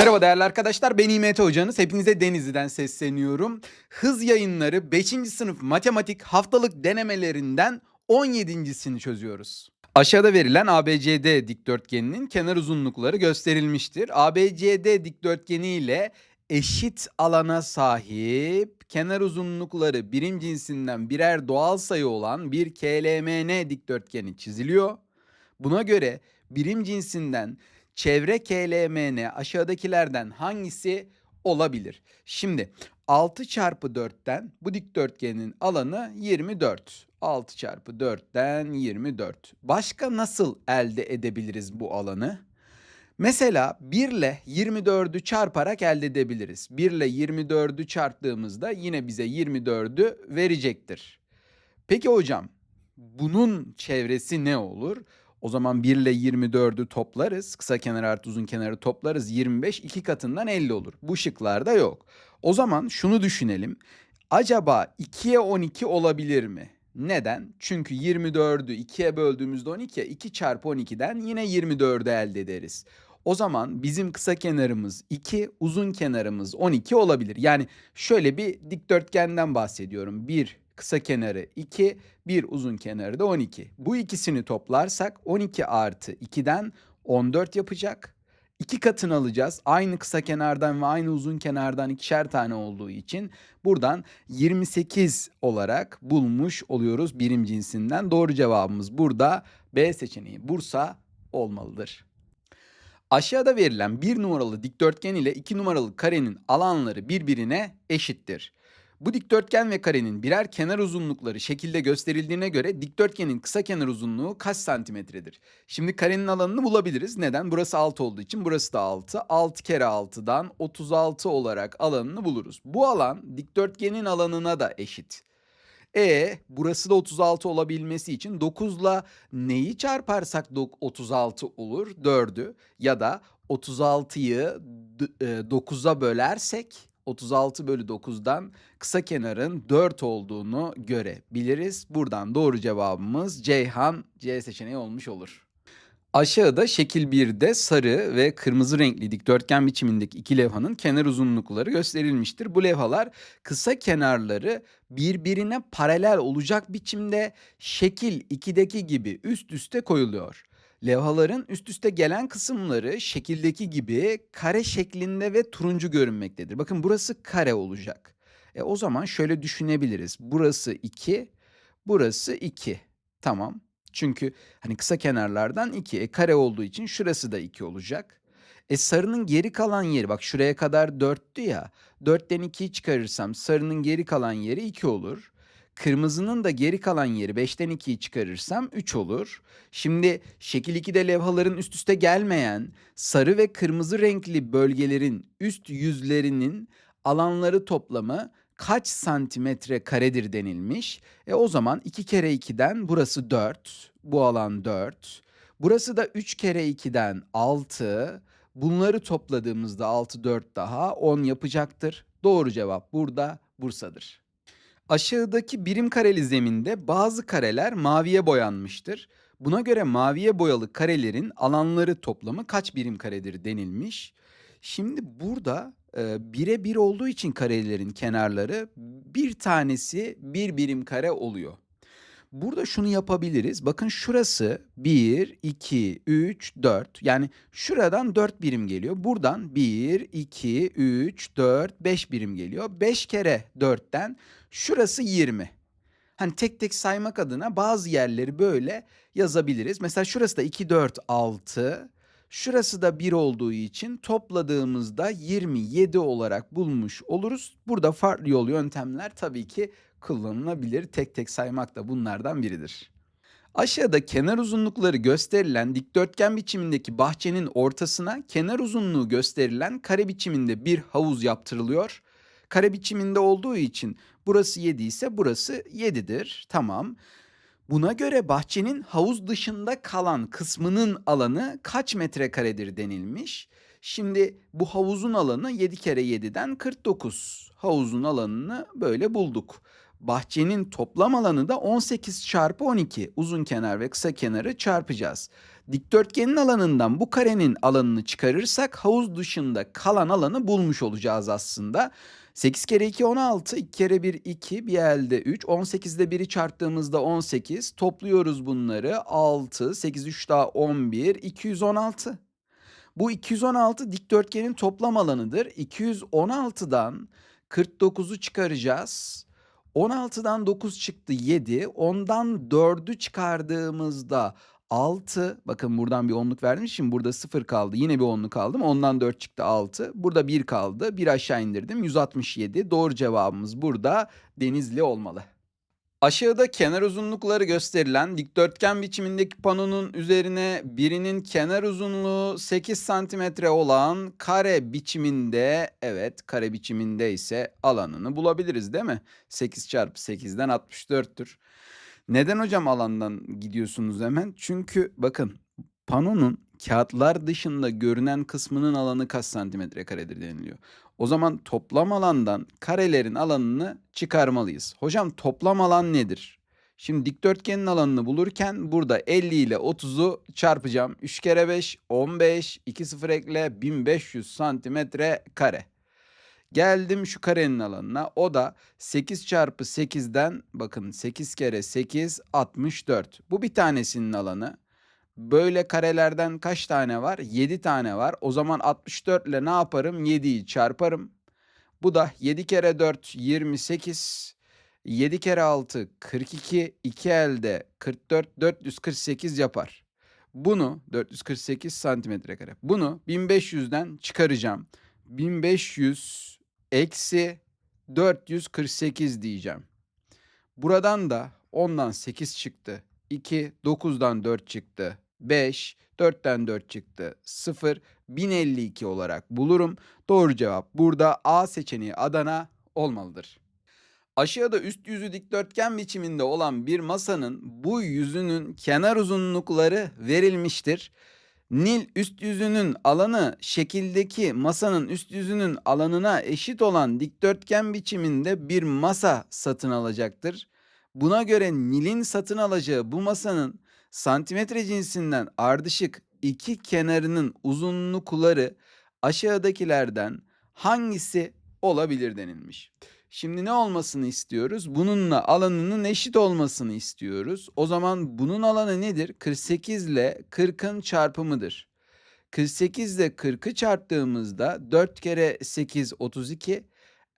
Merhaba değerli arkadaşlar ben İmet Hocanız. Hepinize Denizli'den sesleniyorum. Hız yayınları 5. sınıf matematik haftalık denemelerinden 17.sini çözüyoruz. Aşağıda verilen ABCD dikdörtgeninin kenar uzunlukları gösterilmiştir. ABCD dikdörtgeni ile eşit alana sahip kenar uzunlukları birim cinsinden birer doğal sayı olan bir KLMN dikdörtgeni çiziliyor. Buna göre birim cinsinden çevre KLMN aşağıdakilerden hangisi olabilir? Şimdi 6 çarpı 4'ten bu dikdörtgenin alanı 24. 6 çarpı 4'ten 24. Başka nasıl elde edebiliriz bu alanı? Mesela 1 ile 24'ü çarparak elde edebiliriz. 1 ile 24'ü çarptığımızda yine bize 24'ü verecektir. Peki hocam bunun çevresi ne olur? O zaman 1 ile 24'ü toplarız. Kısa kenar artı uzun kenarı toplarız. 25 iki katından 50 olur. Bu şıklarda yok. O zaman şunu düşünelim. Acaba 2'ye 12 olabilir mi? Neden? Çünkü 24'ü 2'ye böldüğümüzde 12'ye 2 çarpı 12'den yine 24'ü elde ederiz. O zaman bizim kısa kenarımız 2, uzun kenarımız 12 olabilir. Yani şöyle bir dikdörtgenden bahsediyorum. 1 kısa kenarı 2, bir uzun kenarı da 12. Bu ikisini toplarsak 12 artı 2'den 14 yapacak. İki katını alacağız. Aynı kısa kenardan ve aynı uzun kenardan ikişer tane olduğu için buradan 28 olarak bulmuş oluyoruz birim cinsinden. Doğru cevabımız burada B seçeneği Bursa olmalıdır. Aşağıda verilen bir numaralı dikdörtgen ile iki numaralı karenin alanları birbirine eşittir. Bu dikdörtgen ve karenin birer kenar uzunlukları şekilde gösterildiğine göre dikdörtgenin kısa kenar uzunluğu kaç santimetredir? Şimdi karenin alanını bulabiliriz. Neden? Burası 6 olduğu için burası da 6. 6 kere 6'dan 36 olarak alanını buluruz. Bu alan dikdörtgenin alanına da eşit. E burası da 36 olabilmesi için 9'la neyi çarparsak dok- 36 olur? 4'ü ya da 36'yı 9'a bölersek 36 bölü 9'dan kısa kenarın 4 olduğunu görebiliriz. Buradan doğru cevabımız Ceyhan C seçeneği olmuş olur. Aşağıda şekil 1'de sarı ve kırmızı renkli dikdörtgen biçimindeki iki levhanın kenar uzunlukları gösterilmiştir. Bu levhalar kısa kenarları birbirine paralel olacak biçimde şekil 2'deki gibi üst üste koyuluyor. Levhaların üst üste gelen kısımları şekildeki gibi kare şeklinde ve turuncu görünmektedir. Bakın burası kare olacak. E o zaman şöyle düşünebiliriz. Burası 2, burası 2. Tamam. Çünkü hani kısa kenarlardan 2. E kare olduğu için şurası da 2 olacak. E sarının geri kalan yeri bak şuraya kadar 4'tü ya. 4'ten 2'yi çıkarırsam sarının geri kalan yeri 2 olur. Kırmızının da geri kalan yeri 5'ten 2'yi çıkarırsam 3 olur. Şimdi şekil 2'de levhaların üst üste gelmeyen sarı ve kırmızı renkli bölgelerin üst yüzlerinin alanları toplamı kaç santimetre karedir denilmiş. E o zaman 2 kere 2'den burası 4. Bu alan 4. Burası da 3 kere 2'den 6. Bunları topladığımızda 6 4 daha 10 yapacaktır. Doğru cevap burada Bursa'dır. Aşağıdaki birim kareli zeminde bazı kareler maviye boyanmıştır. Buna göre maviye boyalı karelerin alanları toplamı kaç birim karedir denilmiş. Şimdi burada e, bire bir olduğu için karelerin kenarları bir tanesi bir birim kare oluyor. Burada şunu yapabiliriz. Bakın şurası 1, 2, 3, 4. Yani şuradan 4 birim geliyor. Buradan 1, 2, 3, 4, 5 birim geliyor. 5 kere 4'ten şurası 20. Hani tek tek saymak adına bazı yerleri böyle yazabiliriz. Mesela şurası da 2, 4, 6. Şurası da 1 olduğu için topladığımızda 27 olarak bulmuş oluruz. Burada farklı yol yöntemler tabii ki kullanılabilir. Tek tek saymak da bunlardan biridir. Aşağıda kenar uzunlukları gösterilen dikdörtgen biçimindeki bahçenin ortasına kenar uzunluğu gösterilen kare biçiminde bir havuz yaptırılıyor. Kare biçiminde olduğu için burası 7 ise burası 7'dir. Tamam. Buna göre bahçenin havuz dışında kalan kısmının alanı kaç metrekaredir denilmiş. Şimdi bu havuzun alanı 7 kere 7'den 49. Havuzun alanını böyle bulduk. Bahçenin toplam alanı da 18 çarpı 12. Uzun kenar ve kısa kenarı çarpacağız. Dikdörtgenin alanından bu karenin alanını çıkarırsak havuz dışında kalan alanı bulmuş olacağız aslında. 8 kere 2 16, 2 kere 1 2, bir elde 3. 18 ile 1'i çarptığımızda 18. Topluyoruz bunları 6, 8 3 daha 11, 216. Bu 216 dikdörtgenin toplam alanıdır. 216'dan 49'u çıkaracağız. 16'dan 9 çıktı 7. Ondan 4'ü çıkardığımızda 6. Bakın buradan bir onluk verdim. Şimdi burada 0 kaldı. Yine bir onluk aldım. Ondan 4 çıktı 6. Burada 1 kaldı. 1 aşağı indirdim. 167. Doğru cevabımız burada Denizli olmalı. Aşağıda kenar uzunlukları gösterilen dikdörtgen biçimindeki panonun üzerine birinin kenar uzunluğu 8 santimetre olan kare biçiminde evet kare biçiminde ise alanını bulabiliriz değil mi? 8 çarpı 8'den 64'tür. Neden hocam alandan gidiyorsunuz hemen? Çünkü bakın panonun kağıtlar dışında görünen kısmının alanı kaç santimetre karedir deniliyor. O zaman toplam alandan karelerin alanını çıkarmalıyız. Hocam toplam alan nedir? Şimdi dikdörtgenin alanını bulurken burada 50 ile 30'u çarpacağım. 3 kere 5 15 2 sıfır ekle 1500 santimetre kare. Geldim şu karenin alanına. O da 8 çarpı 8'den bakın 8 kere 8 64. Bu bir tanesinin alanı. Böyle karelerden kaç tane var? 7 tane var. O zaman 64 ile ne yaparım? 7'yi çarparım. Bu da 7 kere 4 28. 7 kere 6 42. 2 elde 44 448 yapar. Bunu 448 santimetre kare. Bunu 1500'den çıkaracağım. 1500 eksi 448 diyeceğim. Buradan da 10'dan 8 çıktı. 2, 9'dan 4 çıktı. 5, 4'ten 4 çıktı. 0, 1052 olarak bulurum. Doğru cevap burada A seçeneği Adana olmalıdır. Aşağıda üst yüzü dikdörtgen biçiminde olan bir masanın bu yüzünün kenar uzunlukları verilmiştir. Nil üst yüzünün alanı şekildeki masanın üst yüzünün alanına eşit olan dikdörtgen biçiminde bir masa satın alacaktır. Buna göre Nil'in satın alacağı bu masanın santimetre cinsinden ardışık iki kenarının uzunlukları aşağıdakilerden hangisi olabilir denilmiş. Şimdi ne olmasını istiyoruz? Bununla alanının eşit olmasını istiyoruz. O zaman bunun alanı nedir? 48 ile 40'ın çarpımıdır. 48 ile 40'ı çarptığımızda 4 kere 8 32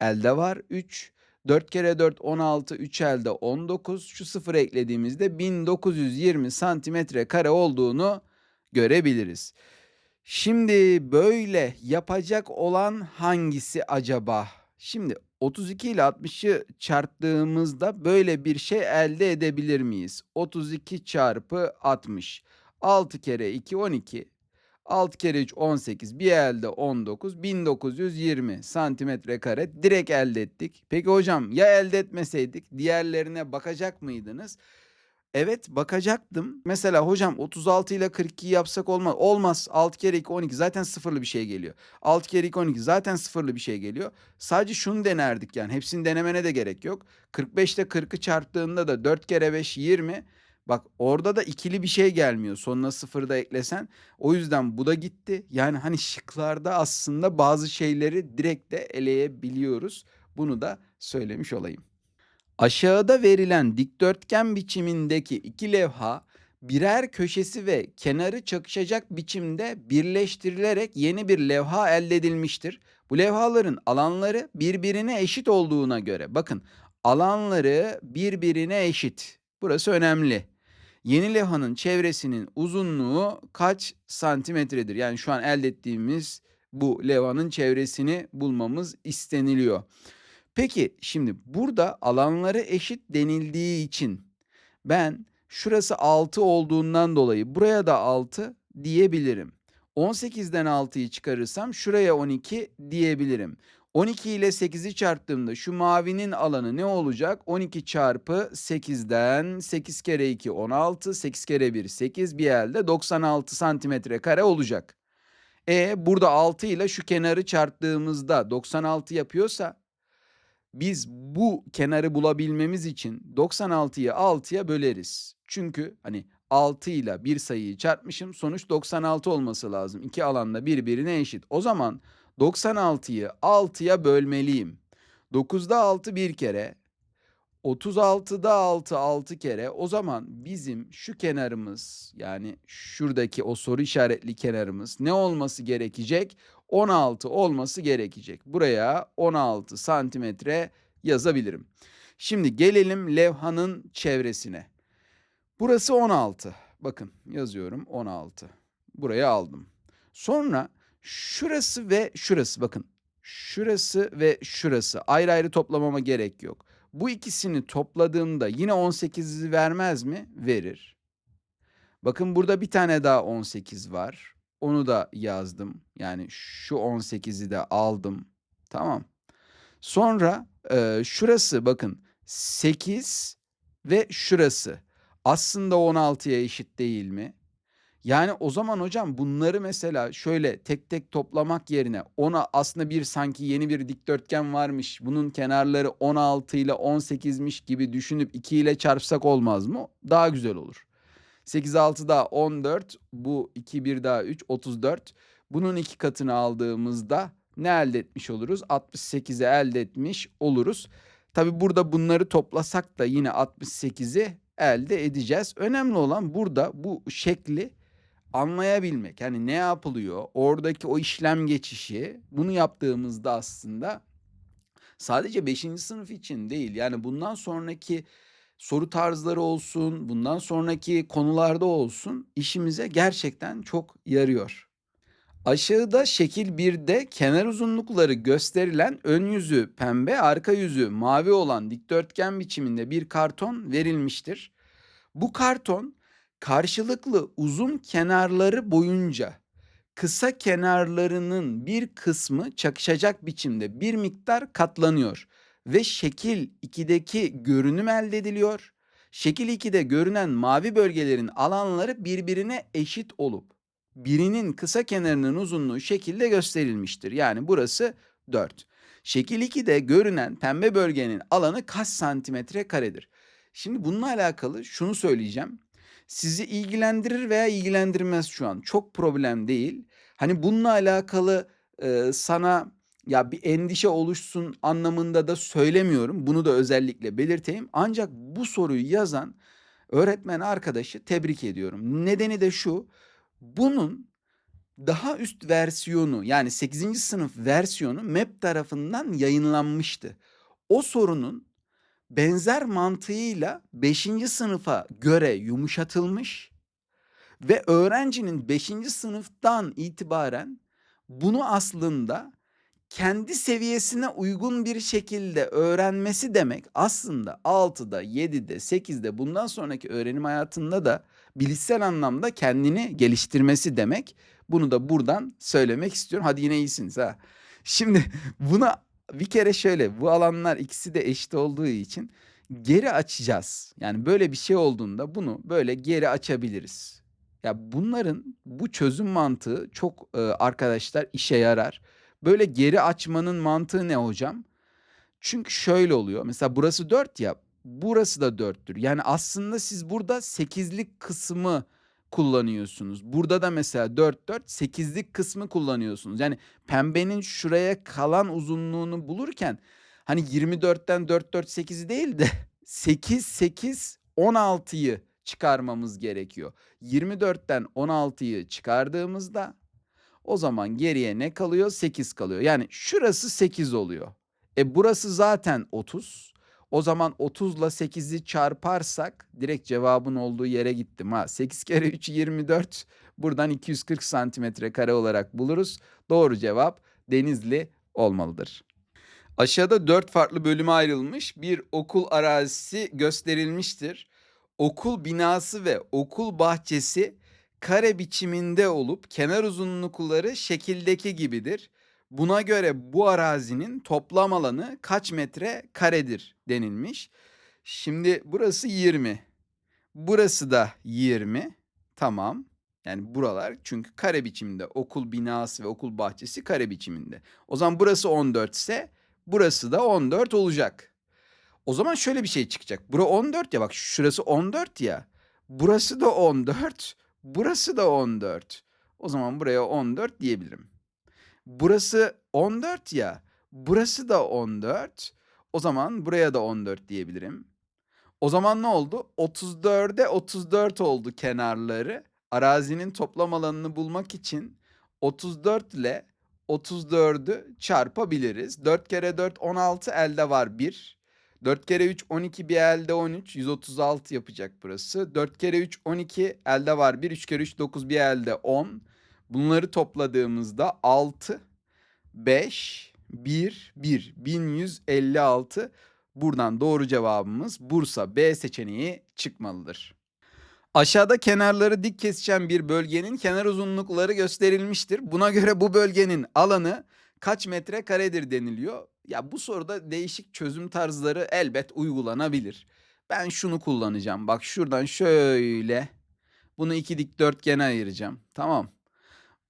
elde var 3. 4 kere 4 16 3 elde 19 şu sıfır eklediğimizde 1920 santimetre kare olduğunu görebiliriz. Şimdi böyle yapacak olan hangisi acaba? Şimdi 32 ile 60'ı çarptığımızda böyle bir şey elde edebilir miyiz? 32 çarpı 60. 6 kere 2 12. 6 kere 3 18. Bir elde 19. 1920 santimetre kare direkt elde ettik. Peki hocam ya elde etmeseydik diğerlerine bakacak mıydınız? Evet bakacaktım. Mesela hocam 36 ile 42 yapsak olmaz. Olmaz. 6 kere 2 12 zaten sıfırlı bir şey geliyor. 6 kere 2 12 zaten sıfırlı bir şey geliyor. Sadece şunu denerdik yani. Hepsini denemene de gerek yok. 45 ile 40'ı çarptığında da 4 kere 5 20. Bak orada da ikili bir şey gelmiyor. Sonuna sıfır da eklesen. O yüzden bu da gitti. Yani hani şıklarda aslında bazı şeyleri direkt de eleyebiliyoruz. Bunu da söylemiş olayım. Aşağıda verilen dikdörtgen biçimindeki iki levha birer köşesi ve kenarı çakışacak biçimde birleştirilerek yeni bir levha elde edilmiştir. Bu levhaların alanları birbirine eşit olduğuna göre bakın alanları birbirine eşit. Burası önemli. Yeni levhanın çevresinin uzunluğu kaç santimetredir? Yani şu an elde ettiğimiz bu levhanın çevresini bulmamız isteniliyor. Peki şimdi burada alanları eşit denildiği için ben şurası 6 olduğundan dolayı buraya da 6 diyebilirim. 18'den 6'yı çıkarırsam şuraya 12 diyebilirim. 12 ile 8'i çarptığımda şu mavinin alanı ne olacak? 12 çarpı 8'den 8 kere 2 16, 8 kere 1 8 bir elde 96 santimetre kare olacak. E burada 6 ile şu kenarı çarptığımızda 96 yapıyorsa Biz bu kenarı bulabilmemiz için 96'yı 6'ya böleriz. Çünkü hani 6 ile bir sayıyı çarpmışım sonuç 96 olması lazım. İki alanda birbirine eşit. O zaman 96'yı 6'ya bölmeliyim. 9'da 6 bir kere, 36'da 6 6 kere. O zaman bizim şu kenarımız yani şuradaki o soru işaretli kenarımız ne olması gerekecek? 16 olması gerekecek. Buraya 16 santimetre yazabilirim. Şimdi gelelim levhanın çevresine. Burası 16. Bakın yazıyorum 16. Buraya aldım. Sonra şurası ve şurası bakın. Şurası ve şurası ayrı ayrı toplamama gerek yok. Bu ikisini topladığımda yine 18'i vermez mi? Verir. Bakın burada bir tane daha 18 var. Onu da yazdım. Yani şu 18'i de aldım. Tamam. Sonra e, şurası bakın 8 ve şurası aslında 16'ya eşit değil mi? Yani o zaman hocam bunları mesela şöyle tek tek toplamak yerine ona aslında bir sanki yeni bir dikdörtgen varmış. Bunun kenarları 16 ile 18'miş gibi düşünüp 2 ile çarpsak olmaz mı? Daha güzel olur. 8 6 daha 14, bu 2 1 daha 3 34. Bunun iki katını aldığımızda ne elde etmiş oluruz? 68'i elde etmiş oluruz. Tabi burada bunları toplasak da yine 68'i elde edeceğiz. Önemli olan burada bu şekli anlayabilmek. Yani ne yapılıyor? Oradaki o işlem geçişi. Bunu yaptığımızda aslında sadece 5. sınıf için değil. Yani bundan sonraki soru tarzları olsun, bundan sonraki konularda olsun işimize gerçekten çok yarıyor. Aşağıda şekil 1'de kenar uzunlukları gösterilen ön yüzü pembe, arka yüzü mavi olan dikdörtgen biçiminde bir karton verilmiştir. Bu karton karşılıklı uzun kenarları boyunca kısa kenarlarının bir kısmı çakışacak biçimde bir miktar katlanıyor ve şekil 2'deki görünüm elde ediliyor. Şekil 2'de görünen mavi bölgelerin alanları birbirine eşit olup birinin kısa kenarının uzunluğu şekilde gösterilmiştir. Yani burası 4. Şekil 2'de görünen pembe bölgenin alanı kaç santimetre karedir? Şimdi bununla alakalı şunu söyleyeceğim. Sizi ilgilendirir veya ilgilendirmez şu an. Çok problem değil. Hani bununla alakalı e, sana ya bir endişe oluşsun anlamında da söylemiyorum. Bunu da özellikle belirteyim. Ancak bu soruyu yazan öğretmen arkadaşı tebrik ediyorum. Nedeni de şu. Bunun daha üst versiyonu yani 8. sınıf versiyonu MEP tarafından yayınlanmıştı. O sorunun benzer mantığıyla 5. sınıfa göre yumuşatılmış ve öğrencinin 5. sınıftan itibaren bunu aslında kendi seviyesine uygun bir şekilde öğrenmesi demek aslında 6'da, 7'de, 8'de bundan sonraki öğrenim hayatında da bilişsel anlamda kendini geliştirmesi demek. Bunu da buradan söylemek istiyorum. Hadi yine iyisiniz ha. Şimdi buna bir kere şöyle bu alanlar ikisi de eşit olduğu için geri açacağız. Yani böyle bir şey olduğunda bunu böyle geri açabiliriz. Ya bunların bu çözüm mantığı çok e, arkadaşlar işe yarar. Böyle geri açmanın mantığı ne hocam? Çünkü şöyle oluyor. Mesela burası 4 ya. Burası da 4'tür. Yani aslında siz burada 8'lik kısmı kullanıyorsunuz. Burada da mesela 4 4 8'lik kısmı kullanıyorsunuz. Yani pembenin şuraya kalan uzunluğunu bulurken hani 24'ten 4 4 8'i değil de 8 8 16'yı çıkarmamız gerekiyor. 24'ten 16'yı çıkardığımızda o zaman geriye ne kalıyor? 8 kalıyor. Yani şurası 8 oluyor. E burası zaten 30. O zaman 30 ile 8'i çarparsak direkt cevabın olduğu yere gittim ha. 8 kere 3 24. Buradan 240 santimetre kare olarak buluruz. Doğru cevap Denizli olmalıdır. Aşağıda 4 farklı bölüme ayrılmış bir okul arazisi gösterilmiştir. Okul binası ve okul bahçesi kare biçiminde olup kenar uzunlukları şekildeki gibidir. Buna göre bu arazinin toplam alanı kaç metre karedir denilmiş. Şimdi burası 20. Burası da 20. Tamam. Yani buralar çünkü kare biçiminde okul binası ve okul bahçesi kare biçiminde. O zaman burası 14 ise Burası da 14 olacak. O zaman şöyle bir şey çıkacak. Bura 14 ya bak şurası 14 ya. Burası da 14. Burası da 14. O zaman buraya 14 diyebilirim. Burası 14 ya. Burası da 14. O zaman buraya da 14 diyebilirim. O zaman ne oldu? 34'e 34 oldu kenarları. Arazinin toplam alanını bulmak için 34 ile 34'ü çarpabiliriz. 4 kere 4 16 elde var 1. 4 kere 3 12 bir elde 13 136 yapacak burası. 4 kere 3 12 elde var 1. 3 kere 3 9 bir elde 10. Bunları topladığımızda 6 5 1 1 1156 Buradan doğru cevabımız Bursa B seçeneği çıkmalıdır. Aşağıda kenarları dik kesişen bir bölgenin kenar uzunlukları gösterilmiştir. Buna göre bu bölgenin alanı kaç metre karedir deniliyor. Ya bu soruda değişik çözüm tarzları elbet uygulanabilir. Ben şunu kullanacağım. Bak şuradan şöyle bunu iki dikdörtgene ayıracağım. Tamam.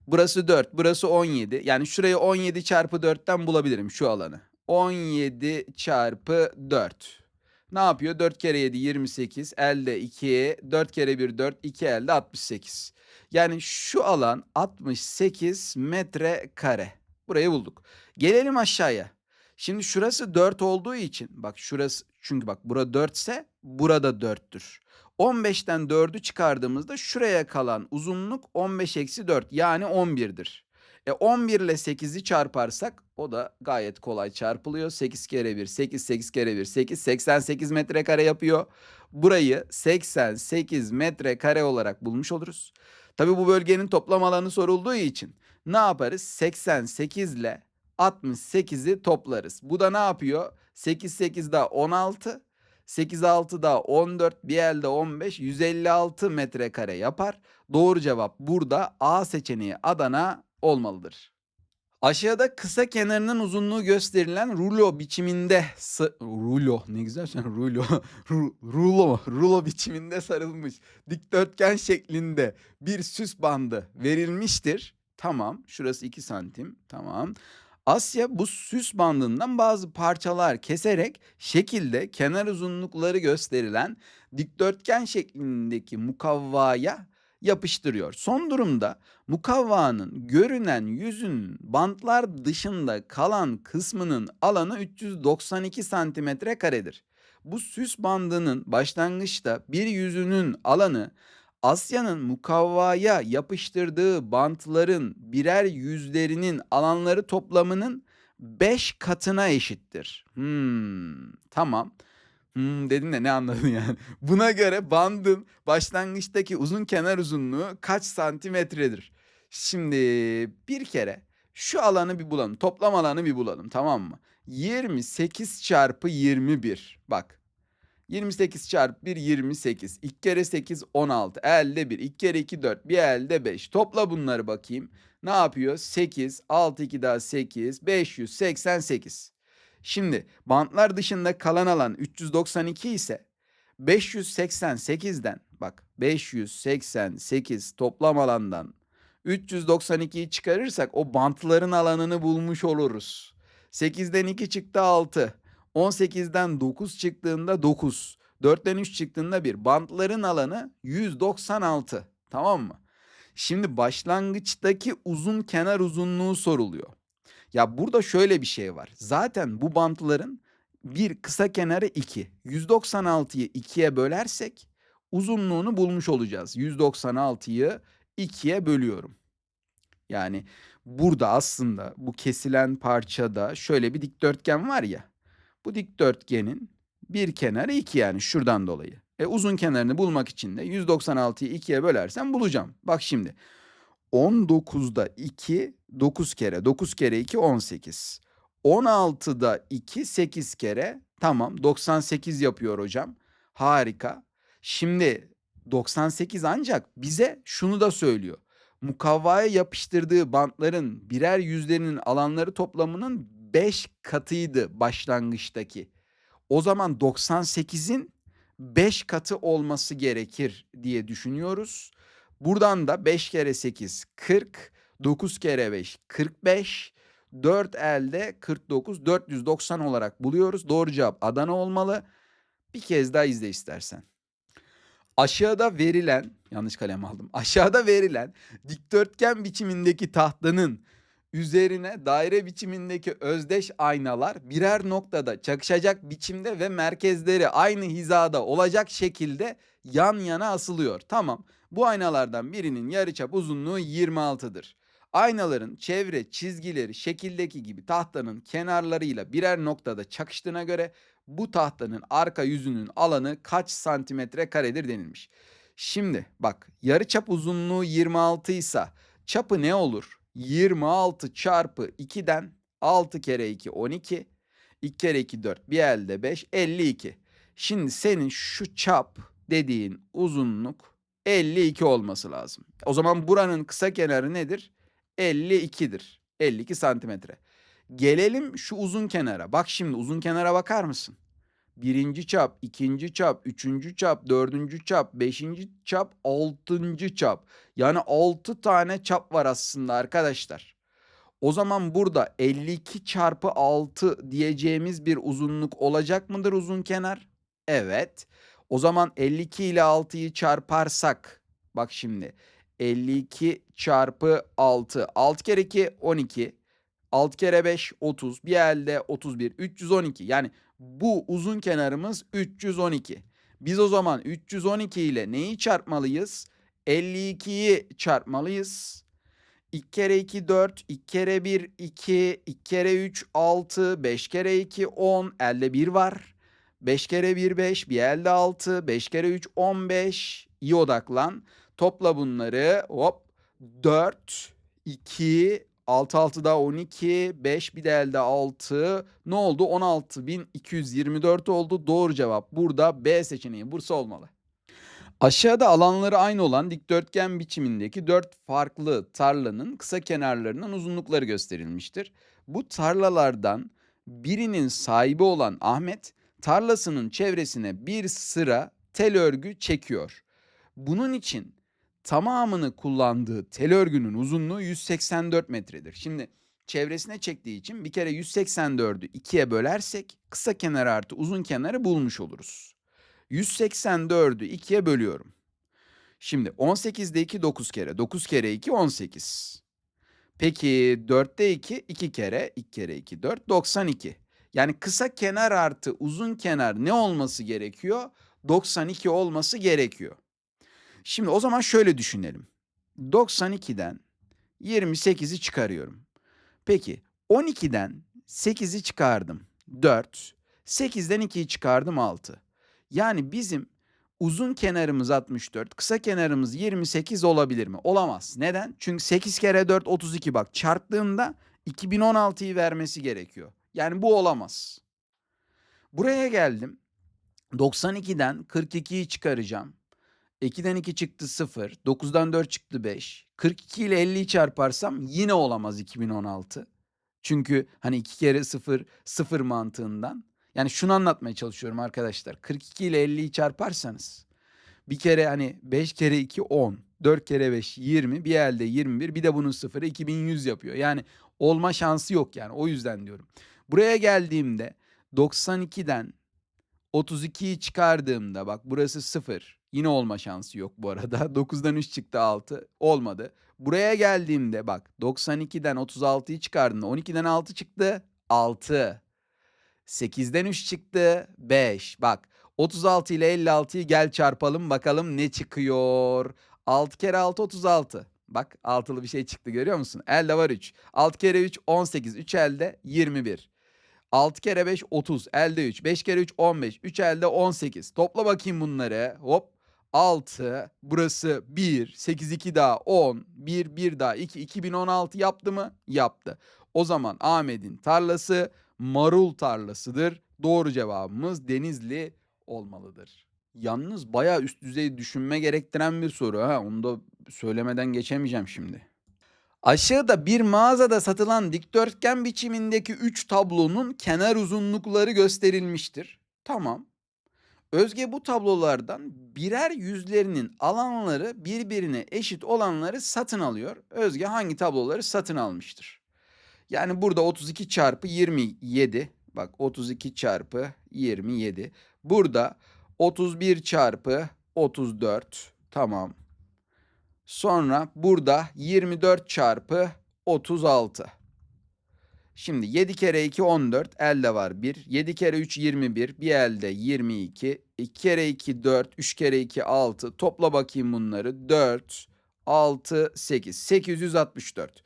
Burası 4, burası 17. Yani şurayı 17 çarpı 4'ten bulabilirim şu alanı. 17 çarpı 4. Ne yapıyor? 4 kere 7 28. Elde 2. 4 kere 1 4. 2 elde 68. Yani şu alan 68 metre kare. Burayı bulduk. Gelelim aşağıya. Şimdi şurası 4 olduğu için bak şurası çünkü bak bura 4 ise burada 4'tür. 15'ten 4'ü çıkardığımızda şuraya kalan uzunluk 15 eksi 4 yani 11'dir. E 11 ile 8'i çarparsak o da gayet kolay çarpılıyor. 8 kere 1 8 8 kere 1 8 88 metrekare yapıyor. Burayı 88 metrekare olarak bulmuş oluruz. Tabi bu bölgenin toplam alanı sorulduğu için ne yaparız? 88 ile 68'i toplarız. Bu da ne yapıyor? 8 8 daha 16. 8 6 daha 14 bir elde 15 156 metrekare yapar. Doğru cevap burada A seçeneği Adana olmalıdır. Aşağıda kısa kenarının uzunluğu gösterilen rulo biçiminde rulo ne güzel şey rulo Ru- rulo rulo biçiminde sarılmış dikdörtgen şeklinde bir süs bandı verilmiştir. Tamam şurası 2 santim tamam. Asya bu süs bandından bazı parçalar keserek şekilde kenar uzunlukları gösterilen dikdörtgen şeklindeki mukavvaya yapıştırıyor. Son durumda mukavvanın görünen yüzün bantlar dışında kalan kısmının alanı 392 santimetre karedir. Bu süs bandının başlangıçta bir yüzünün alanı Asya'nın mukavvaya yapıştırdığı bantların birer yüzlerinin alanları toplamının 5 katına eşittir. Hmm, tamam. Hmm, dedin de ne anladın yani? Buna göre bandın başlangıçtaki uzun kenar uzunluğu kaç santimetredir? Şimdi bir kere şu alanı bir bulalım. Toplam alanı bir bulalım tamam mı? 28 çarpı 21. Bak 28 çarpı 1 28. 2 kere 8 16. Elde 1. 2 kere 2 4. Bir elde 5. Topla bunları bakayım. Ne yapıyor? 8. 6 2 daha 8. 588. Şimdi bantlar dışında kalan alan 392 ise 588'den bak 588 toplam alandan 392'yi çıkarırsak o bantların alanını bulmuş oluruz. 8'den 2 çıktı 6. 18'den 9 çıktığında 9. 4'ten 3 çıktığında 1. Bantların alanı 196. Tamam mı? Şimdi başlangıçtaki uzun kenar uzunluğu soruluyor. Ya burada şöyle bir şey var. Zaten bu bantların bir kısa kenarı 2. 196'yı 2'ye bölersek uzunluğunu bulmuş olacağız. 196'yı 2'ye bölüyorum. Yani burada aslında bu kesilen parçada şöyle bir dikdörtgen var ya. Bu dikdörtgenin bir kenarı 2 yani şuradan dolayı. E uzun kenarını bulmak için de 196'yı 2'ye bölersem bulacağım. Bak şimdi 19'da 2 9 kere 9 kere 2 18. 16'da 2 8 kere tamam 98 yapıyor hocam. Harika. Şimdi 98 ancak bize şunu da söylüyor. Mukavvaya yapıştırdığı bantların birer yüzlerinin alanları toplamının 5 katıydı başlangıçtaki. O zaman 98'in 5 katı olması gerekir diye düşünüyoruz. Buradan da 5 kere 8 40, 9 kere 5 45, 4 elde 49 490 olarak buluyoruz. Doğru cevap Adana olmalı. Bir kez daha izle istersen. Aşağıda verilen, yanlış kalem aldım. Aşağıda verilen dikdörtgen biçimindeki tahtanın üzerine daire biçimindeki özdeş aynalar birer noktada çakışacak biçimde ve merkezleri aynı hizada olacak şekilde yan yana asılıyor. Tamam. Bu aynalardan birinin yarıçap uzunluğu 26'dır. Aynaların çevre çizgileri şekildeki gibi tahtanın kenarlarıyla birer noktada çakıştığına göre bu tahtanın arka yüzünün alanı kaç santimetre karedir denilmiş. Şimdi bak yarıçap uzunluğu 26 ise çapı ne olur? 26 çarpı 2'den 6 kere 2 12. 2 kere 2 4 bir elde 5 52. Şimdi senin şu çap dediğin uzunluk 52 olması lazım. O zaman buranın kısa kenarı nedir? 52'dir. 52 santimetre. Gelelim şu uzun kenara. Bak şimdi uzun kenara bakar mısın? Birinci çap, ikinci çap, üçüncü çap, dördüncü çap, beşinci çap, altıncı çap. Yani altı tane çap var aslında arkadaşlar. O zaman burada 52 çarpı 6 diyeceğimiz bir uzunluk olacak mıdır uzun kenar? Evet. O zaman 52 ile 6'yı çarparsak bak şimdi 52 çarpı 6 6 kere 2 12 6 kere 5 30 bir elde 31 312 yani bu uzun kenarımız 312. Biz o zaman 312 ile neyi çarpmalıyız? 52'yi çarpmalıyız. 2 kere 2 4, 2 kere 1 2, 2 kere 3 6, 5 kere 2 10, elde 1 var. 5 kere 1 5, bir elde 6, 5 kere 3 15. İyi odaklan. Topla bunları. Hop. 4, 2, 6 6 daha 12, 5 bir de elde 6. Ne oldu? 16.224 oldu. Doğru cevap burada B seçeneği Bursa olmalı. Aşağıda alanları aynı olan dikdörtgen biçimindeki dört farklı tarlanın kısa kenarlarının uzunlukları gösterilmiştir. Bu tarlalardan birinin sahibi olan Ahmet tarlasının çevresine bir sıra tel örgü çekiyor. Bunun için tamamını kullandığı tel örgünün uzunluğu 184 metredir. Şimdi çevresine çektiği için bir kere 184'ü ikiye bölersek kısa kenar artı uzun kenarı bulmuş oluruz. 184'ü ikiye bölüyorum. Şimdi 18'de 2 9 kere. 9 kere 2 18. Peki 4'te 2 2 kere. 2 kere 2 4 92. Yani kısa kenar artı uzun kenar ne olması gerekiyor? 92 olması gerekiyor. Şimdi o zaman şöyle düşünelim. 92'den 28'i çıkarıyorum. Peki 12'den 8'i çıkardım. 4. 8'den 2'yi çıkardım 6. Yani bizim uzun kenarımız 64, kısa kenarımız 28 olabilir mi? Olamaz. Neden? Çünkü 8 kere 4 32 bak çarptığımda 2016'yı vermesi gerekiyor. Yani bu olamaz. Buraya geldim. 92'den 42'yi çıkaracağım. 2'den 2 çıktı 0. 9'dan 4 çıktı 5. 42 ile 50'yi çarparsam yine olamaz 2016. Çünkü hani 2 kere 0 0 mantığından. Yani şunu anlatmaya çalışıyorum arkadaşlar. 42 ile 50'yi çarparsanız bir kere hani 5 kere 2 10. 4 kere 5 20. Bir elde 21. Bir de bunun sıfırı 2100 yapıyor. Yani olma şansı yok yani. O yüzden diyorum. Buraya geldiğimde 92'den 32'yi çıkardığımda bak burası 0. Yine olma şansı yok bu arada. 9'dan 3 çıktı 6. Olmadı. Buraya geldiğimde bak 92'den 36'yı çıkardığımda 12'den 6 çıktı. 6. 8'den 3 çıktı. 5. Bak 36 ile 56'yı gel çarpalım bakalım ne çıkıyor. 6 kere 6 36. Bak altılı bir şey çıktı görüyor musun? Elde var 3. 6 kere 3 18. 3 elde 21. 6 kere 5 30. Elde 3. 5 kere 3 15. 3 elde 18. Topla bakayım bunları. Hop. 6. Burası 1. 8 2 daha 10. 1 1 daha 2. 2016 yaptı mı? Yaptı. O zaman Ahmet'in tarlası marul tarlasıdır. Doğru cevabımız Denizli olmalıdır. Yalnız bayağı üst düzey düşünme gerektiren bir soru ha. Onu da söylemeden geçemeyeceğim şimdi. Aşağıda bir mağazada satılan dikdörtgen biçimindeki 3 tablonun kenar uzunlukları gösterilmiştir. Tamam. Özge bu tablolardan birer yüzlerinin alanları birbirine eşit olanları satın alıyor. Özge hangi tabloları satın almıştır? Yani burada 32 çarpı 27. Bak 32 çarpı 27. Burada 31 çarpı 34. Tamam. Sonra burada 24 çarpı 36. Şimdi 7 kere 2 14 elde var 1. 7 kere 3 21 bir elde 22. 2 kere 2 4 3 kere 2 6 topla bakayım bunları 4 6 8 864.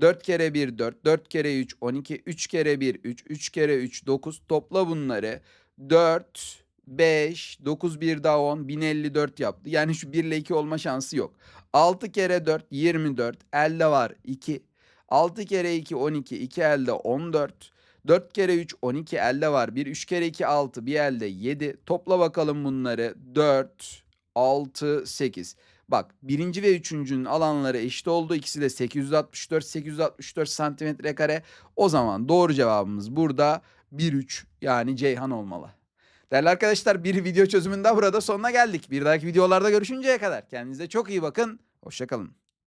4 kere 1 4 4 kere 3 12 3 kere 1 3 3 kere 3 9 topla bunları 4 5 9 1 daha 10 1054 yaptı. Yani şu 1 ile 2 olma şansı yok. 6 kere 4 24 elde var 2 6 kere 2 12 2 elde 14 4 kere 3 12 elde var 1 3 kere 2 6 bir elde 7 topla bakalım bunları 4 6 8 Bak birinci ve üçüncünün alanları eşit oldu. İkisi de 864 864 santimetre kare. O zaman doğru cevabımız burada 1 3 yani Ceyhan olmalı. Değerli arkadaşlar bir video çözümünde burada sonuna geldik. Bir dahaki videolarda görüşünceye kadar kendinize çok iyi bakın. Hoşçakalın.